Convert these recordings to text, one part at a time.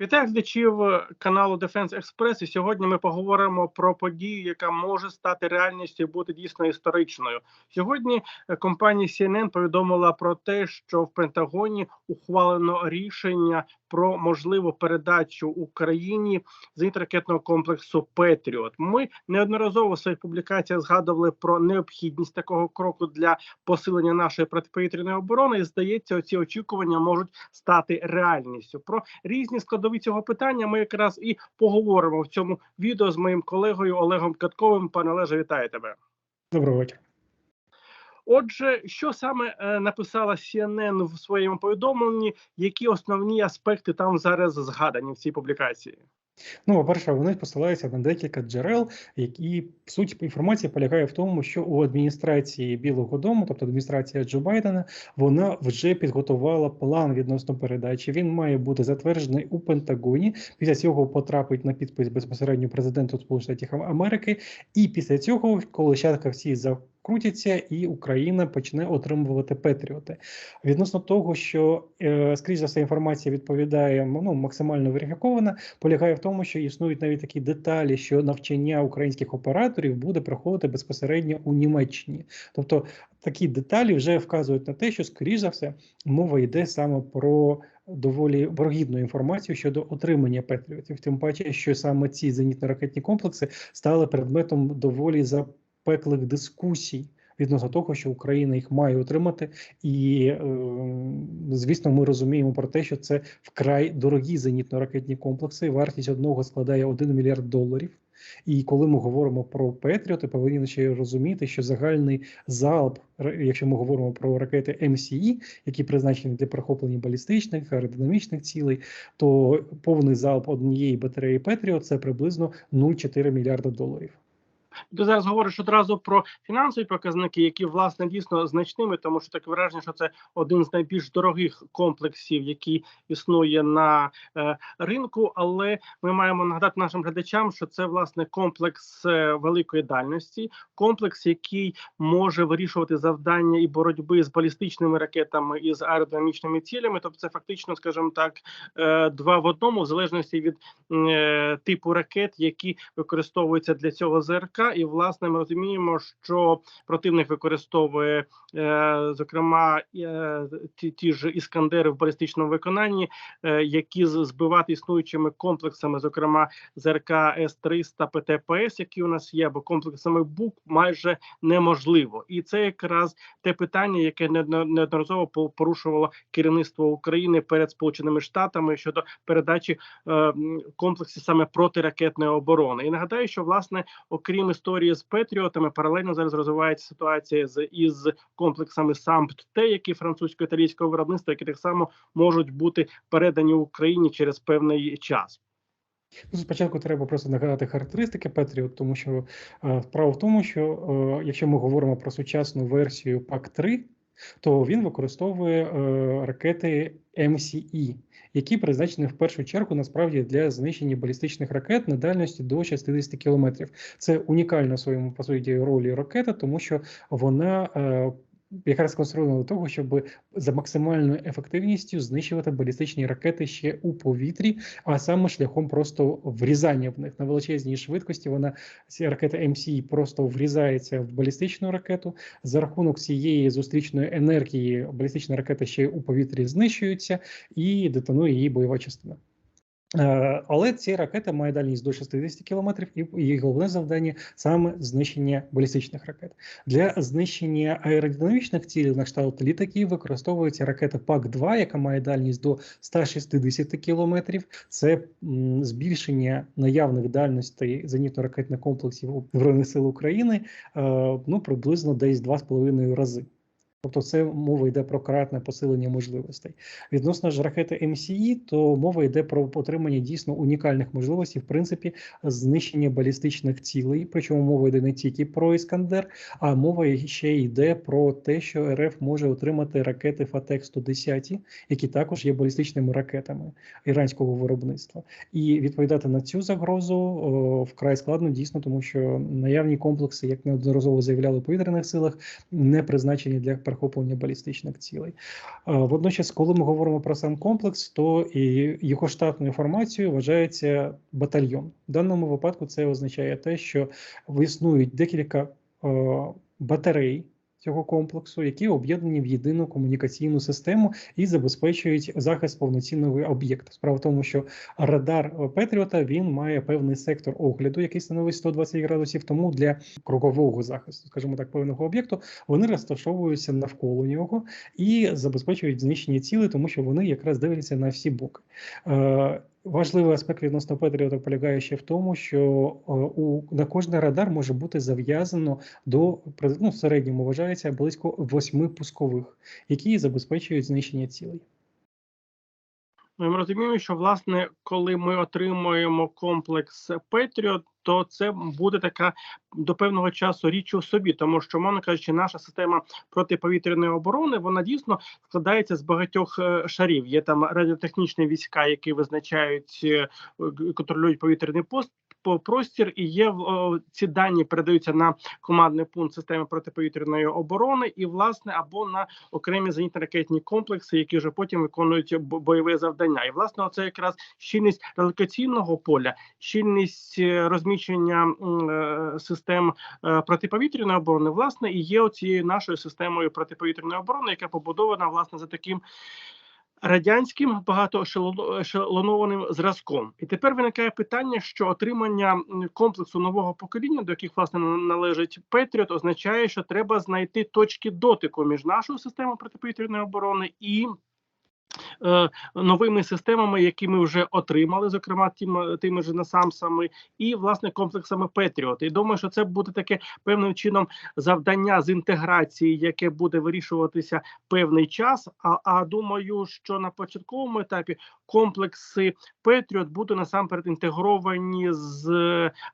Вітаю глядачів каналу Defense Express. І сьогодні ми поговоримо про подію, яка може стати реальністю і бути дійсно історичною. Сьогодні е, компанія CNN повідомила про те, що в Пентагоні ухвалено рішення про можливу передачу Україні зенітно-ракетного комплексу Петріот. Ми неодноразово в своїх публікаціях згадували про необхідність такого кроку для посилення нашої протиповітряної оборони. І здається, оці очікування можуть стати реальністю. Про різні складові цього питання ми якраз і поговоримо в цьому відео з моїм колегою Олегом Катковим. Пане Олеже, вітаю тебе. Доброго вечора. Отже, що саме е, написала CNN в своєму повідомленні, які основні аспекти там зараз згадані в цій публікації? Ну, по-перше, вони посилаються на декілька джерел, які суть інформації полягає в тому, що у адміністрації Білого Дому, тобто адміністрація Джо Байдена, вона вже підготувала план відносно передачі. Він має бути затверджений у Пентагоні. Після цього потрапить на підпис безпосередньо президенту Сполучених Штатів Америки. І після цього, коли щатка всі за крутяться, і Україна почне отримувати Петріоти. Відносно того, що е, скрізь за все інформація відповідає ну, максимально верифікована, полягає в тому, що існують навіть такі деталі, що навчання українських операторів буде проходити безпосередньо у Німеччині. Тобто такі деталі вже вказують на те, що скоріш за все мова йде саме про. Доволі ворогідну інформацію щодо отримання Петріотів, тим паче, що саме ці зенітно-ракетні комплекси стали предметом доволі за запеклих дискусій відносно того, що Україна їх має отримати, і е, звісно, ми розуміємо про те, що це вкрай дорогі зенітно-ракетні комплекси. Вартість одного складає 1 мільярд доларів. І коли ми говоримо про Петріоти, повинні ще розуміти, що загальний залп, якщо ми говоримо про ракети МСІ, які призначені для прихоплення балістичних аеродинамічних цілей, то повний залп однієї батареї Петріот це приблизно 0,4 мільярда доларів. Ти зараз говориш одразу про фінансові показники, які власне дійсно значними, тому що таке враження, що це один з найбільш дорогих комплексів, який існує на е, ринку. Але ми маємо нагадати нашим глядачам, що це власне комплекс е, великої дальності, комплекс, який може вирішувати завдання і боротьби з балістичними ракетами і з аеродинамічними цілями. Тобто, це фактично, скажімо так, е, два в одному, в залежності від е, типу ракет, які використовуються для цього ЗРК і власне ми розуміємо, що противник використовує е, зокрема е, ті, ті ж іскандери в балістичному виконанні, е, які збивати існуючими комплексами, зокрема ЗРК С 300 ПТПС, які у нас є, або комплексами БУК майже неможливо, і це якраз те питання, яке неодноразово порушувало керівництво України перед Сполученими Штатами щодо передачі комплексів саме протиракетної оборони. І нагадаю, що власне окрім історії з Петріотами. Паралельно зараз розвивається ситуація з із комплексами САМПТ, які французько-італійського виробництва, які так само можуть бути передані Україні через певний час. Ну, спочатку треба просто нагадати характеристики Петріот, тому що е, справа в тому, що е, якщо ми говоримо про сучасну версію пак 3 то він використовує е, ракети МСІ, які призначені в першу чергу насправді для знищення балістичних ракет на дальності до 60 кілометрів. Це унікальна в своєму по суті ролі ракета, тому що вона е, якраз конструйовано до того, щоб за максимальною ефективністю знищувати балістичні ракети ще у повітрі, а саме шляхом просто врізання в них на величезній швидкості. Вона ці ракета МСІ просто врізається в балістичну ракету. За рахунок цієї зустрічної енергії балістична ракета ще у повітрі знищується і детонує її бойова частина. Е, але ці ракети мають дальність до 60 кілометрів, і їх головне завдання саме знищення балістичних ракет. Для знищення аеродинамічних цілей на кшталт літаків використовується ракета ПАК-2, яка має дальність до 160 кілометрів. Це збільшення наявних дальностей зенітно-ракетних комплексів Збройних сил України е, ну приблизно десь 2,5 рази. Тобто це мова йде про кратне посилення можливостей. Відносно ж ракети МСІ, то мова йде про отримання дійсно унікальних можливостей, в принципі, знищення балістичних цілей. Причому мова йде не тільки про Іскандер, а мова ще йде про те, що РФ може отримати ракети Фатек 110 які також є балістичними ракетами іранського виробництва. І відповідати на цю загрозу о, вкрай складно дійсно, тому що наявні комплекси, як неодноразово заявляли у повітряних силах, не призначені для перехоплення балістичних цілей. Е, Водночас, коли ми говоримо про сам комплекс, то і його штатною формацією вважається батальйон. В даному випадку це означає те, що існують декілька е, батарей. Цього комплексу, які об'єднані в єдину комунікаційну систему і забезпечують захист повноцінного об'єкта. Справа в тому, що радар е, Петріота він має певний сектор огляду, який становить 120 градусів. Тому для кругового захисту, скажімо так, певного об'єкту, вони розташовуються навколо нього і забезпечують знищення цілей, тому що вони якраз дивляться на всі боки. Важливий аспект відносно Петріота полягає ще в тому, що е, у на кожний радар може бути зав'язано до ну, в середньому вважається близько восьми пускових, які забезпечують знищення цілей. Ми розуміємо, що власне, коли ми отримуємо комплекс Петріот, то це буде така до певного часу річ у собі, тому що, мовно кажучи, наша система протиповітряної оборони вона дійсно складається з багатьох е, шарів. Є там радіотехнічні війська, які визначають е, контролюють повітряний пост. По- Простір і є ці дані передаються на командний пункт системи протиповітряної оборони, і власне або на окремі зенітно-ракетні комплекси, які вже потім виконують бо- бойове завдання. І власне, це якраз щільність релокаційного поля, щільність е, розміщення е, систем е, протиповітряної оборони, власне, і є цією нашою системою протиповітряної оборони, яка побудована власне за таким. Радянським багатоешелонованим зразком, і тепер виникає питання, що отримання комплексу нового покоління, до яких власне належить Петріот, означає, що треба знайти точки дотику між нашою системою протиповітряної оборони і новими системами, які ми вже отримали, зокрема тим, тими ж насамсами, і власне комплексами Петріот. І думаю, що це буде таке певним чином завдання з інтеграції, яке буде вирішуватися певний час. А, а думаю, що на початковому етапі комплекси Петріот будуть насамперед інтегровані з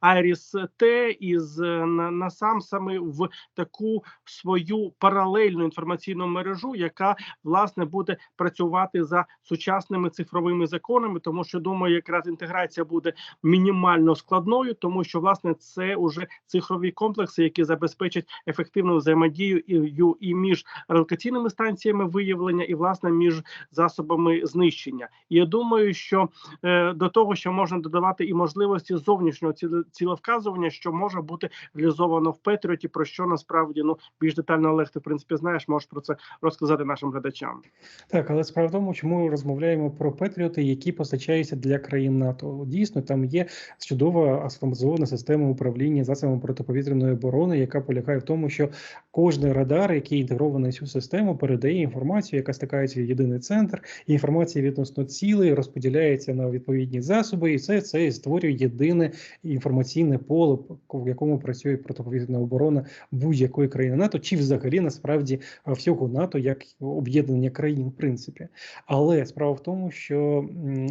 Айріс Т і з насамсами в таку свою паралельну інформаційну мережу, яка власне буде працювати за сучасними цифровими законами, тому що думаю, якраз інтеграція буде мінімально складною, тому що власне це уже цифрові комплекси, які забезпечать ефективну взаємодію і, і між релокаційними станціями виявлення, і власне між засобами знищення. І думаю, що е, до того, що можна додавати і можливості зовнішнього цілевказування, що може бути реалізовано в Петріоті, про що насправді ну більш детально Олег, ти в принципі знаєш, можеш про це розказати нашим глядачам. Так, але справа в тому, чому розмовляємо про Петріоти, які постачаються для країн НАТО. Дійсно, там є чудова автоматизована система управління засобами протиповітряної оборони, яка полягає в тому, що кожний радар, який інтегрований в цю систему, передає інформацію, яка стикається в єдиний центр. і Інформація відносно цілей розподіляється на відповідні засоби, і це, це створює єдине інформаційне поле, в якому працює протиповітряна оборона будь-якої країни НАТО, чи взагалі насправді всього НАТО як об'єднання країн, в принципі. Але справа в тому, що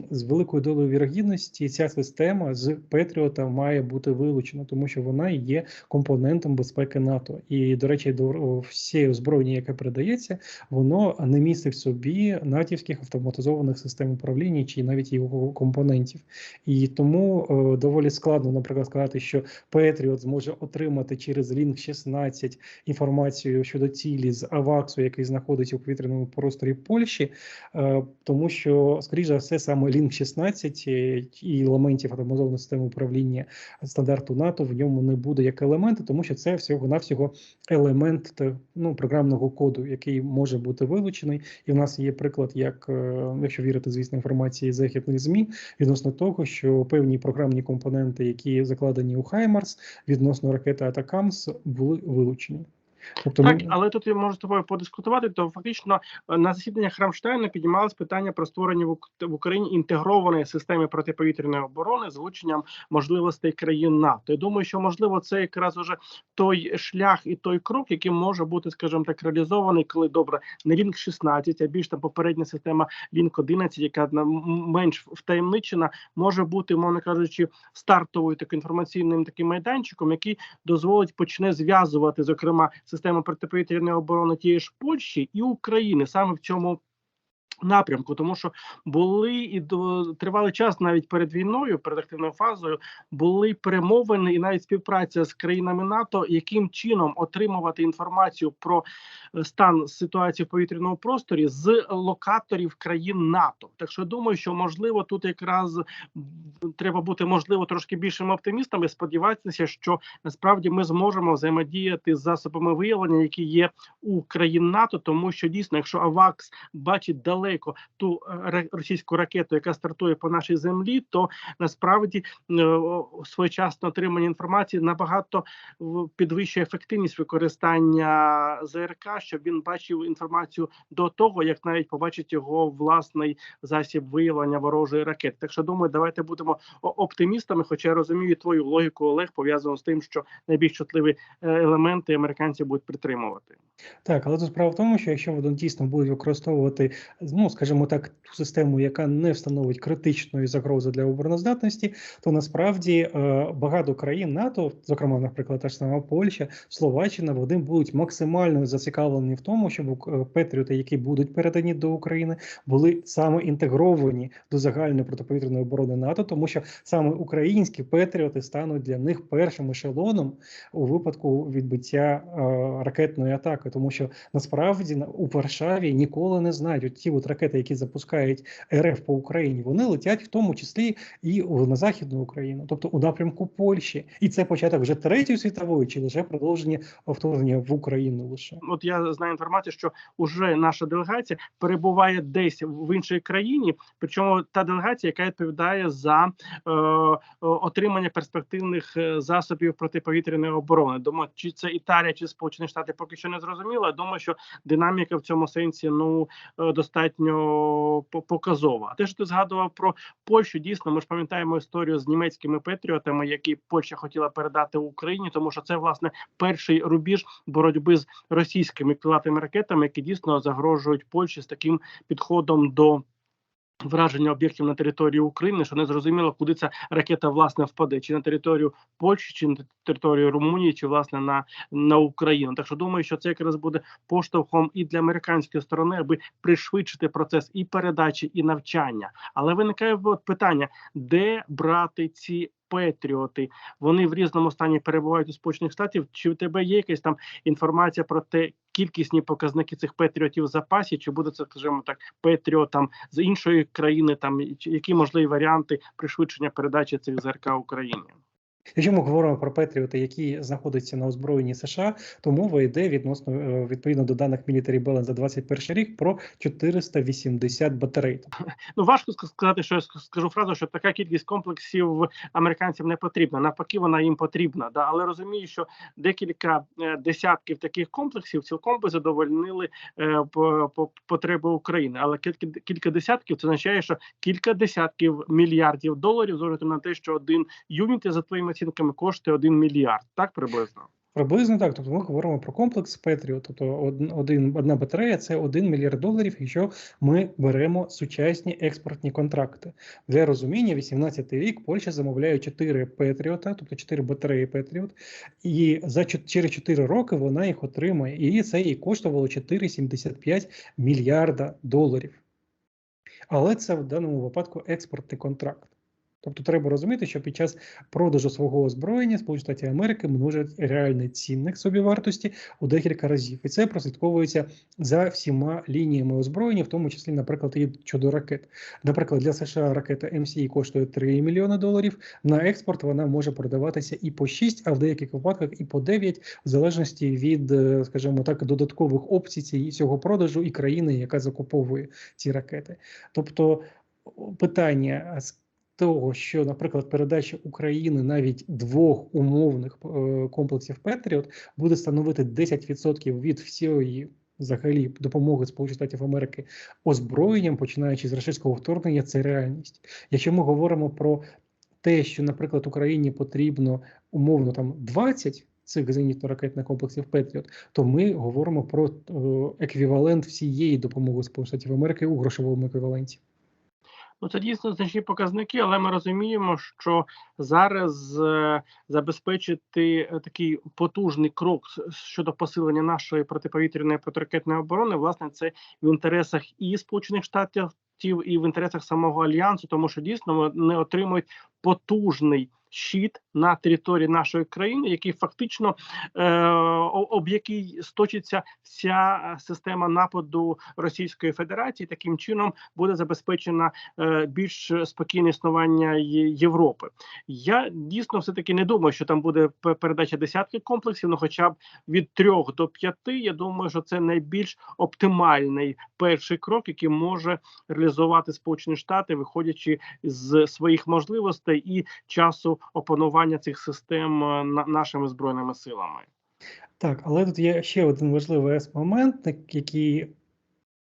з великою долею вірогідності ця система з Петріота має бути вилучена, тому що вона є компонентом безпеки НАТО. І, до речі, до всієї озброєння, яке передається, воно не містить в собі натівських автоматизованих систем управління чи навіть його компонентів. І тому е, доволі складно, наприклад, сказати, що Петріот зможе отримати через Link 16 інформацію щодо цілі з Аваксу, який знаходиться у повітряному просторі Польщі, е, тому що, скоріш за все, саме Link 16 е, і елементів автоматизованої системи управління стандарту НАТО в ньому не буде як елементи, тому що це всього навсього елемент ну, програмного коду, який може бути вилучений. І в нас є приклад, як е, якщо вірити, звісно, інформації західних змі відносно того, що певні програмні компоненти, які закладені у Хаймарс відносно ракети Атакамс, були вилучені. Тобто, Так, ми- але тут я можу з тобою подискутувати. То фактично е, на засіданнях Рамштайну піднімалось питання про створення в Ук- в Україні інтегрованої системи протиповітряної оборони з влученням можливостей країн НАТО. Я думаю, що можливо це якраз уже той шлях і той крок, який може бути, скажімо так, реалізований, коли добре не Link 16, а більш там попередня система Link 11, яка менш втаємничена, може бути, мовно кажучи, стартовою так інформаційним таким майданчиком, який дозволить почне зв'язувати, зокрема, систему протиповітряної оборони тієї ж Польщі і України. Саме в цьому Напрямку, тому що були і до тривалий час навіть перед війною, перед активною фазою, були перемовини і навіть співпраця з країнами НАТО, яким чином отримувати інформацію про е, стан ситуації в повітряному просторі з локаторів країн НАТО. Так що думаю, що можливо тут якраз треба бути можливо трошки більшими оптимістами. Сподіватися, що насправді ми зможемо взаємодіяти з засобами виявлення, які є у країн НАТО, тому що дійсно, якщо АВАКС бачить далеко ту е, російську ракету, яка стартує по нашій землі, то насправді е, о, своєчасне отримання інформації набагато підвищує ефективність використання ЗРК, щоб він бачив інформацію до того, як навіть побачить його власний засіб виявлення ворожої ракети. Так що думаю, давайте будемо оптимістами. Хоча я розумію твою логіку, Олег, пов'язану з тим, що найбільш чутливі е, елементи американці будуть підтримувати. Так, але тут справа в тому, що якщо вони дійсно будуть використовувати, ну скажімо так, ту систему, яка не встановить критичної загрози для обороноздатності, то насправді е, багато країн НАТО, зокрема, наприклад, та ж сама Польща, Словаччина, вони будуть максимально зацікавлені в тому, щоб е, патріоти, які будуть передані до України, були саме інтегровані до загальної протиповітряної оборони НАТО, тому що саме українські патріоти стануть для них першим ешелоном у випадку відбиття е, ракетної атаки, тому що насправді у Варшаві ніколи не знають ті от ракети, які запускають РФ по Україні, вони летять в тому числі і на західну Україну, тобто у напрямку Польщі, і це початок вже третьої світової, чи лише продовження вторгнення в Україну лише. От я знаю інформацію, що уже наша делегація перебуває десь в іншій країні, причому та делегація, яка відповідає за е, е, отримання перспективних е, засобів протиповітряної оборони. Думаю, чи це Італія, чи Сполучені Штати, поки що не зрозуміло. Думаю, що динаміка в цьому сенсі ну е, достатньо по- показова. А те, що ти згадував про Польщу, дійсно, ми ж пам'ятаємо історію з німецькими патріотами, які Польща хотіла передати Україні, тому що це власне перший рубіж боротьби з російськими крилатими ракетами, які дійсно загрожують Польщі з таким підходом до. Враження об'єктів на території України, що не зрозуміло, куди ця ракета власне впаде, чи на територію Польщі, чи на територію Румунії, чи власне на, на Україну. Так що думаю, що це якраз буде поштовхом і для американської сторони, аби пришвидшити процес і передачі, і навчання. Але виникає питання, де брати ці патріоти? Вони в різному стані перебувають у Сполучених Штатів. Чи у тебе є якась там інформація про те, кількісні показники цих патріотів в запасі, чи буде це, скажімо так, патріот там з іншої країни, там чи які можливі варіанти пришвидшення передачі цих ЗРК Україні? Якщо ми говоримо про патріоти, які знаходяться на озброєнні США, то мова йде відносно е, відповідно до даних Military Balance за 21 рік про 480 батарей. Ну важко сказати, що я скажу фразу, що така кількість комплексів американцям не потрібна. Навпаки, вона їм потрібна. Да? Але розумію, що декілька е, десятків таких комплексів цілком би задовольнили е, по, по потреби України. Але кілька, кілька десятків це означає, що кілька десятків мільярдів доларів з на те, що один юніт за твоїми оцінками коштує один мільярд. Так приблизно. Приблизно так. Тобто ми говоримо про комплекс Patriot, тобто один, одна батарея це 1 мільярд доларів, якщо ми беремо сучасні експортні контракти. Для розуміння, 18 рік Польща замовляє 4 Петріота, тобто 4 батареї Patriot, і за через 4 роки вона їх отримає. І це їй коштувало 4,75 мільярда доларів. Але це в даному випадку експортний контракт. Тобто треба розуміти, що під час продажу свого озброєння Сполучені Штати Америки множать реальний цінник собівартості у декілька разів, і це прослідковується за всіма лініями озброєння, в тому числі, наприклад, і щодо ракет. Наприклад, для США ракета МСІ коштує 3 мільйони доларів. На експорт вона може продаватися і по 6, а в деяких випадках і по 9, в залежності від, е, скажімо так, додаткових опцій ці- цього продажу і країни, яка закуповує ці ракети. Тобто питання з того, що, наприклад, передача України навіть двох умовних е, комплексів Петріот буде становити 10% від всієї взагалі допомоги Сполучених Штатів Америки озброєнням, починаючи з російського вторгнення, це реальність. Якщо ми говоримо про те, що, наприклад, Україні потрібно умовно там 20 цих зенітно-ракетних комплексів Петріот, то ми говоримо про е, еквівалент всієї допомоги Сполучених Штатів Америки у грошовому еквіваленті. Ну, це дійсно значні показники, але ми розуміємо, що зараз е, забезпечити е, такий потужний крок щодо посилення нашої протиповітряної протиракетної оборони, власне, це в інтересах і Сполучених Штатів, і в інтересах самого альянсу, тому що дійсно вони отримують потужний щит на території нашої країни, який фактично е, об який сточиться вся система нападу Російської Федерації. Таким чином буде забезпечена е, більш спокійне існування Європи. Я дійсно все таки не думаю, що там буде передача десятки комплексів, ну хоча б від трьох до п'яти. Я думаю, що це найбільш оптимальний перший крок, який може реалізувати Сполучені Штати, виходячи з своїх можливостей і часу опанування цих систем е, на- нашими збройними силами. Так, але тут є ще один важливий момент, який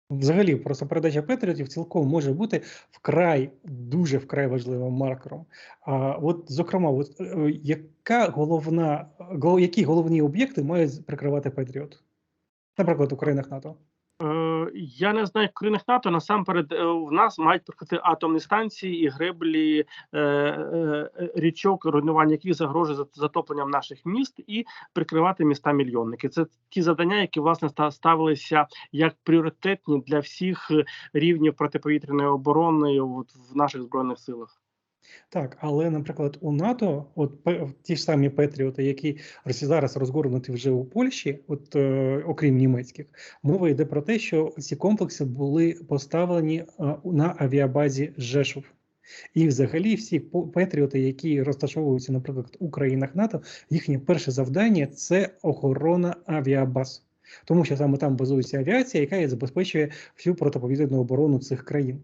взагалі просто передача Петріотів цілком може бути вкрай дуже вкрай важливим маркером. А от, зокрема, от, е, яка головна, які головні об'єкти мають прикривати Петріот? Наприклад, у країнах НАТО. Е, я не знаю, в країнах НАТО насамперед е, в нас мають прикрити атомні станції і греблі е, річок, руйнування яких загрожує зат- затопленням наших міст, і прикривати міста мільйонники. Це ті завдання, які власне ставилися як пріоритетні для всіх рівнів протиповітряної оборони в наших збройних силах. Так, але, наприклад, у НАТО, от ті ж самі Петріоти, які зараз розгорнуті вже у Польщі, от е, окрім німецьких, мова йде про те, що ці комплекси були поставлені е, на авіабазі Жешув. І взагалі всі Петріоти, які розташовуються, наприклад, у країнах НАТО, їхнє перше завдання це охорона авіабаз. Тому що саме там базується авіація, яка і забезпечує всю протиповітряну оборону цих країн.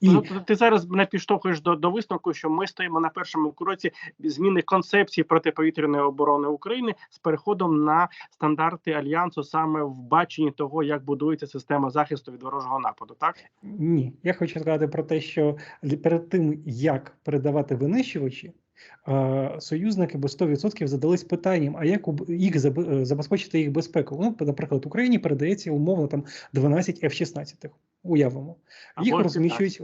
І Ну, ти зараз мене підштовхуєш до, до висновку, що ми стоїмо на першому кроці зміни концепції протиповітряної оборони України з переходом на стандарти альянсу саме в баченні того, як будується система захисту від ворожого нападу. Так Ні, я хочу сказати про те, що перед тим, як передавати винищувачі, е, союзники би 100% задались питанням, а як їх е, забезпечити їх безпеку? Ну, наприклад, Україні передається умовно там 12 F-16, уявимо. Їх розміщують.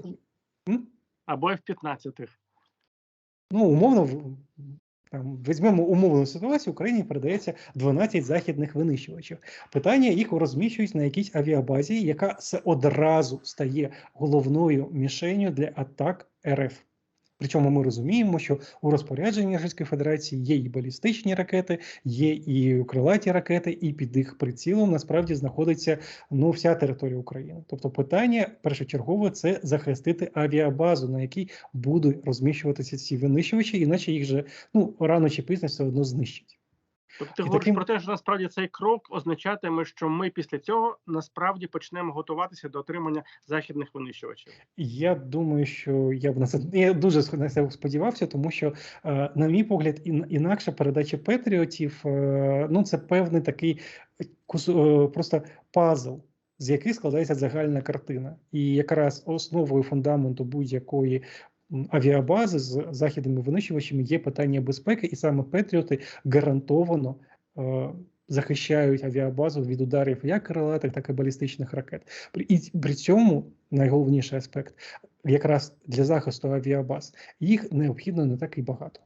Або F-15. Ну, умовно, там, візьмемо умовну ситуацію, Україні передається 12 західних винищувачів. Питання їх розміщують на якійсь авіабазі, яка одразу стає головною мішенью для атак РФ. Причому ми розуміємо, що у розпорядженні Російської Федерації є і балістичні ракети, є і крилаті ракети, і під їх прицілом насправді знаходиться ну вся територія України. Тобто, питання першочергове це захистити авіабазу, на якій будуть розміщуватися ці винищувачі, іначе їх же ну рано чи пізно все одно знищать. Тобто ти І говориш таким- про те, що насправді цей крок означатиме, що ми після цього насправді почнемо готуватися до отримання західних винищувачів. Я думаю, що я б на це я дуже на це сподівався, тому що, е, на мій погляд, ін, інакша передача Петріотів, е, ну це певний такий кус, е, просто пазл, з яких складається загальна картина. І якраз основою фундаменту будь-якої авіабази з західними винищувачами є питання безпеки, і саме Петріоти гарантовано. е, Захищають авіабазу від ударів як крилатих, так і балістичних ракет. І при цьому найголовніший аспект якраз для захисту авіабаз їх необхідно не так і багато.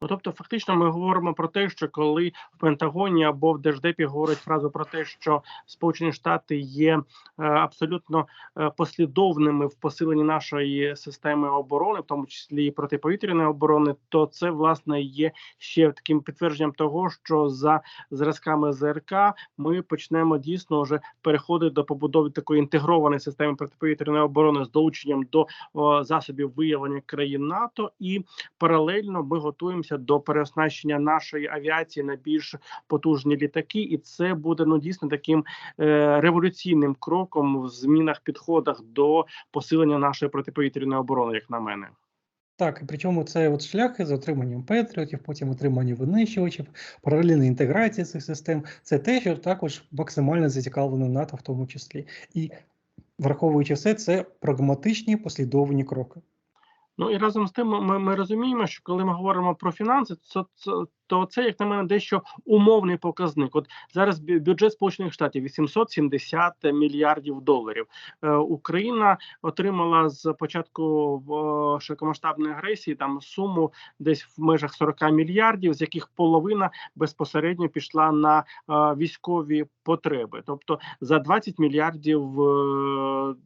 Ну тобто, фактично, ми говоримо про те, що коли в Пентагоні або в Держдепі говорять фразу про те, що Сполучені Штати є е, абсолютно е, послідовними в посиленні нашої системи оборони, в тому числі і протиповітряної оборони, то це власне є ще таким підтвердженням того, що за зразками ЗРК ми почнемо дійсно вже переходити до побудови такої інтегрованої системи протиповітряної оборони з долученням до о, засобів виявлення країн НАТО. І паралельно ми готуємося до переоснащення нашої авіації на більш потужні літаки, і це буде ну дійсно таким е, революційним кроком в змінах підходах до посилення нашої протиповітряної оборони, як на мене. Так, і причому це от шляхи з отриманням патріотів, потім отримання винищувачів, паралельна інтеграція цих систем. Це те, що також максимально зацікавлено НАТО в тому числі. І враховуючи все, це прагматичні послідовні кроки. Ну і разом з тим, ми, ми розуміємо, що коли ми говоримо про фінанси, це, це то це, як на мене, дещо умовний показник. От зараз бю- бюджет Сполучених Штатів 870 мільярдів доларів. Е, Україна отримала з початку е, широкомасштабної агресії там суму десь в межах 40 мільярдів, з яких половина безпосередньо пішла на е, військові потреби. Тобто за 20 мільярдів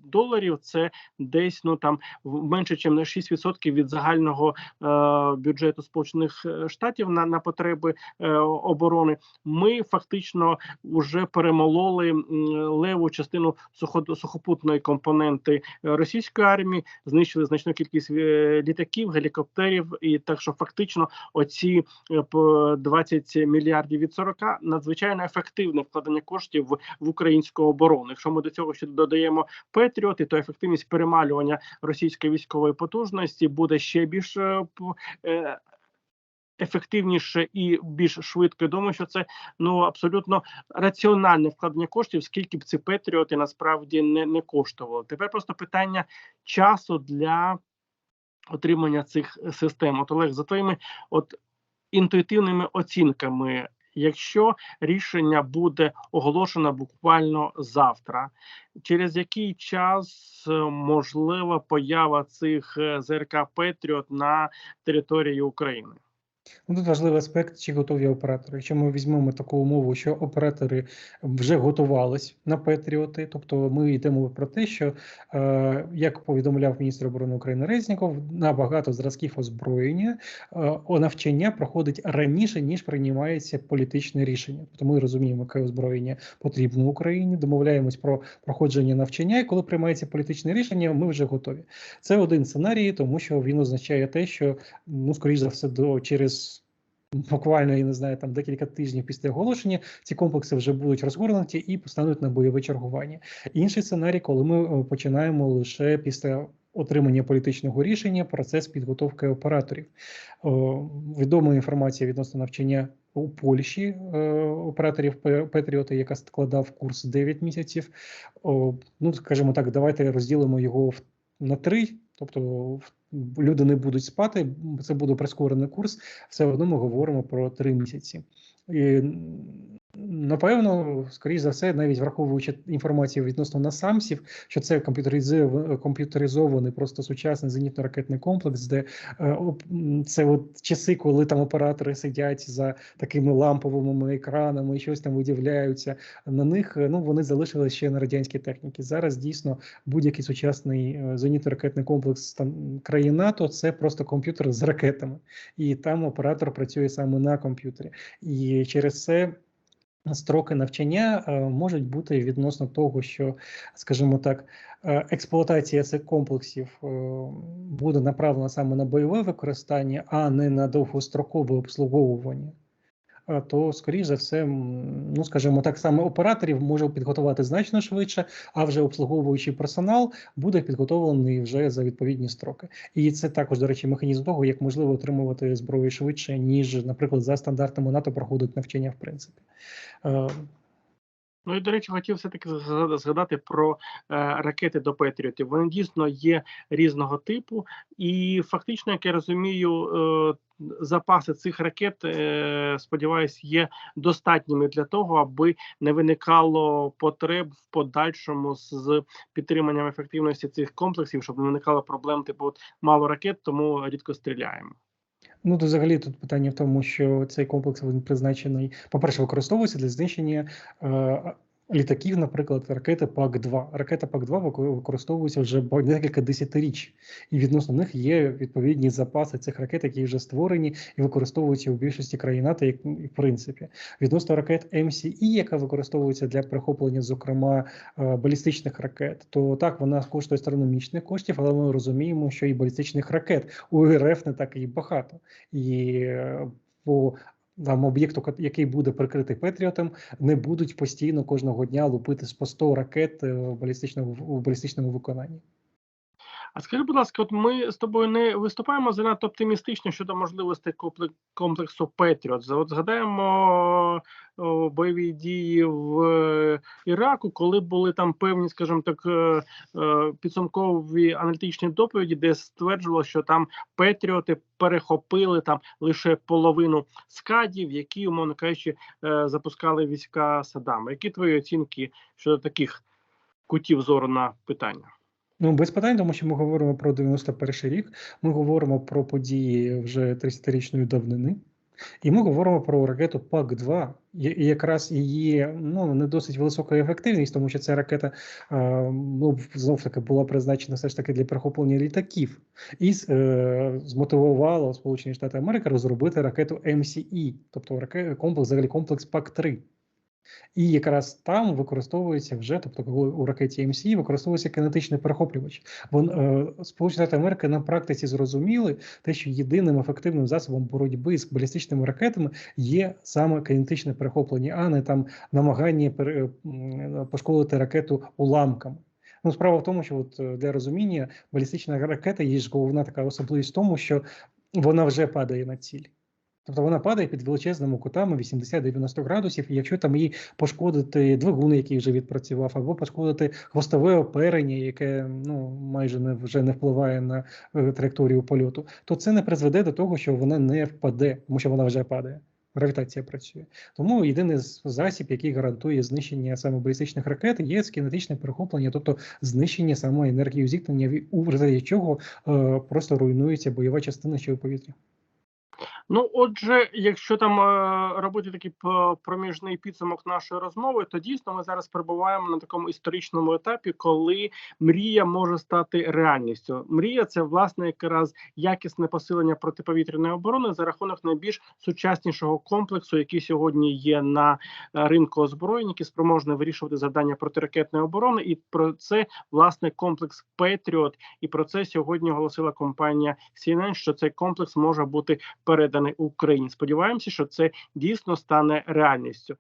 доларів це десь ну там менше, ніж на 6% від загального бюджету Сполучених Штатів на, на потреби е, оборони. Ми фактично вже перемололи леву частину сухо- сухопутної компоненти е, російської армії, знищили значну кількість е, літаків, гелікоптерів, і так що фактично оці е, по 20 мільярдів від 40 надзвичайно ефективне вкладення коштів в, українську оборону. Якщо ми до цього ще додаємо Петріоти, то ефективність перемалювання російської військової потужності буде ще більш е, е, ефективніше і більш швидко. Я Думаю, що це ну абсолютно раціональне вкладення коштів, скільки б ці Петріоти насправді не, не коштували. Тепер просто питання часу для отримання цих систем. От Олег, за твоїми от інтуїтивними оцінками. Якщо рішення буде оголошено буквально завтра, через який час е, можлива поява цих е, ЗРК Петріот на території України? Ну, тут важливий аспект, чи готові оператори. Якщо ми візьмемо таку умову, що оператори вже готувались на Петріоти, тобто ми йдемо про те, що е, як повідомляв міністр оборони України Резніков, на багато зразків озброєння е, навчання проходить раніше ніж приймається політичне рішення. Тобто ми розуміємо, яке озброєння потрібно Україні, домовляємось про проходження навчання, і коли приймається політичне рішення, ми вже готові. Це один сценарій, тому що він означає те, що ну скоріш за все до через. Буквально я не знаю, там декілька тижнів після оголошення ці комплекси вже будуть розгорнуті і постануть на бойове чергування. Інший сценарій, коли ми е, починаємо лише після отримання політичного рішення процес підготовки операторів. О, відома інформація відносно навчання у Польщі е, операторів Пе- Петріота, яка складав курс 9 місяців. Ну скажімо так, давайте розділимо його на три. Тобто в- люди не будуть спати, це буде прискорений курс. Все одно ми говоримо про три місяці. І, напевно, скоріш за все, навіть враховуючи інформацію відносно насамсів, що це комп'ютеризований просто сучасний зенітно-ракетний комплекс, де е, це от часи, коли там оператори сидять за такими ламповими екранами і щось там видивляються. На них е, ну вони залишилися ще на радянській техніці. Зараз дійсно будь-який сучасний е, зенітно-ракетний комплекс там країн НАТО це просто комп'ютер з ракетами, і там оператор працює саме на комп'ютері. І через це. Строки навчання е, можуть бути відносно того, що, скажімо так, е, експлуатація цих комплексів е, буде направлена саме на бойове використання, а не на довгострокове обслуговування. Е, То, скоріш за все, ну скажімо так, саме операторів може підготувати значно швидше, а вже обслуговуючий персонал буде підготовлений вже за відповідні строки. І це також, до речі, механізм того, як можливо отримувати зброю швидше, ніж, наприклад, за стандартами НАТО проходить навчання, в принципі. Е, Ну і до речі, хотів все таки згадати про е, ракети до Петріотів. Вони дійсно є різного типу, і фактично, як я розумію, е, запаси цих ракет, е, сподіваюсь, є достатніми для того, аби не виникало потреб в подальшому з- підтриманням ефективності цих комплексів, щоб не виникало проблем, типу от, мало ракет, тому рідко стріляємо. Ну, то взагалі тут питання в тому, що цей комплекс він призначений, по-перше, використовується для знищення е, літаків, наприклад, ракети ПАК-2. Ракета ПАК-2 використовується вже декілька десятиріч, і відносно них є відповідні запаси цих ракет, які вже створені і використовуються у більшості країн НАТО, як в принципі. Відносно ракет МСІ, яка використовується для прихоплення, зокрема, е, балістичних ракет, то так вона коштує астрономічних коштів, але ми розуміємо, що і балістичних ракет у РФ не так і багато. І е, по там об'єкту, який буде прикритий Петріотом, не будуть постійно кожного дня лупити по 100 ракет е, в балістичному в балістичному виконанні. А скажи, будь ласка, от ми з тобою не виступаємо занадто оптимістично щодо можливостей компле- комплексу Петріот. От згадаємо бойові дії в е, Іраку, коли були там певні, скажімо так, е, е, підсумкові аналітичні доповіді, де стверджувало, що там Петріоти перехопили там лише половину скадів, які, умовно кажучи, запускали війська Саддама. Які твої оцінки щодо таких кутів зору на питання? Ну, без питань, тому що ми говоримо про 91 рік, ми говоримо про події вже 30-річної давнини, і ми говоримо про ракету ПАК-2, і якраз її ну, не досить висока ефективність, тому що ця ракета ну, знов таки була призначена все ж таки для перехоплення літаків, і е, змотивувала Сполучені Штати Америки розробити ракету МСІ, тобто ракет, комплекс, взагалі комплекс ПАК-3. І якраз там використовується вже, тобто коли у ракеті МСІ використовується кинетичний перехоплювач. Вон е, Сполучені Штати Америки на практиці зрозуміли те, що єдиним ефективним засобом боротьби з балістичними ракетами є саме кинетичне перехоплення, а не там намагання пере, м, пошкодити ракету уламками. Ну, справа в тому, що от е, для розуміння балістична ракета є ж головна така особливість в тому, що вона вже падає на ціль. Тобто вона падає під величезними кутами 80-90 градусів, і якщо там її пошкодити двигун, який вже відпрацював, або пошкодити хвостове оперення, яке ну майже не вже не впливає на е, траєкторію польоту, то це не призведе до того, що вона не впаде, тому що вона вже падає. Гравітація працює. Тому єдиний засіб, який гарантує знищення саме балістичних ракет, є кінетичне перехоплення, тобто знищення самої енергії зіткнення, в- результаті чого е, просто руйнується бойова частина, що у повітрі. Ну, отже, якщо там е, робити такий проміжний підсумок нашої розмови, то дійсно ми зараз перебуваємо на такому історичному етапі, коли мрія може стати реальністю. Мрія це власне якраз якісне посилення протиповітряної оборони за рахунок найбільш сучаснішого комплексу, який сьогодні є на е, ринку озброєнь, який спроможний вирішувати завдання протиракетної оборони, і про це власне комплекс Петріот. І про це сьогодні оголосила компанія CNN, що цей комплекс може бути переданий Україні. Сподіваємося, що це дійсно стане реальністю.